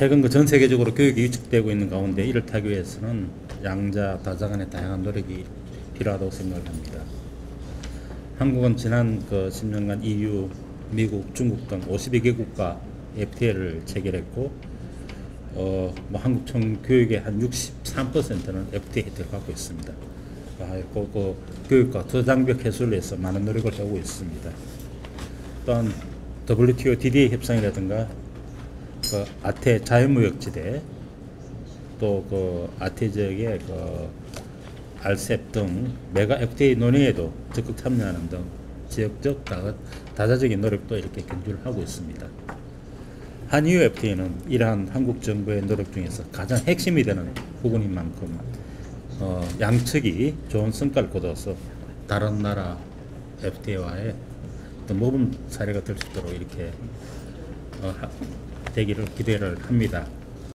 최근 그 전 세계적으로 교육이 위축되고 있는 가운데 이를 타기 위해서는 양자 다자 간의 다양한 노력이 필요하다고 생각합니다. 한국은 지난 그 10년간 EU, 미국, 중국 등 52개국과 FTA를 체결했고 어, 뭐 한국 총 교육의 한 63%는 FTA 혜택을 받고 있습니다. 아, 그, 그 교육과 저장벽 해소를 위해서 많은 노력을 하고 있습니다. 또한 WTO DDA 협상이라든가 그 아태 자유무역지대 또 그 아태 지역의 그 RCEP 등 메가 FTA 논의에도 적극 참여하는 등 지역적 다, 다자 적인 노력도 이렇게 견주를 하고 있습니다. 한EU FTA는 이러한 한국 정부의 노력 중에서 가장 핵심이 되는 부분인 만큼 어, 양측이 좋은 성과를 거둬서 다른 나라 FTA와의 모범 사례가 될 수 있도록 이렇게 어, 하- 되기를 기대를 합니다.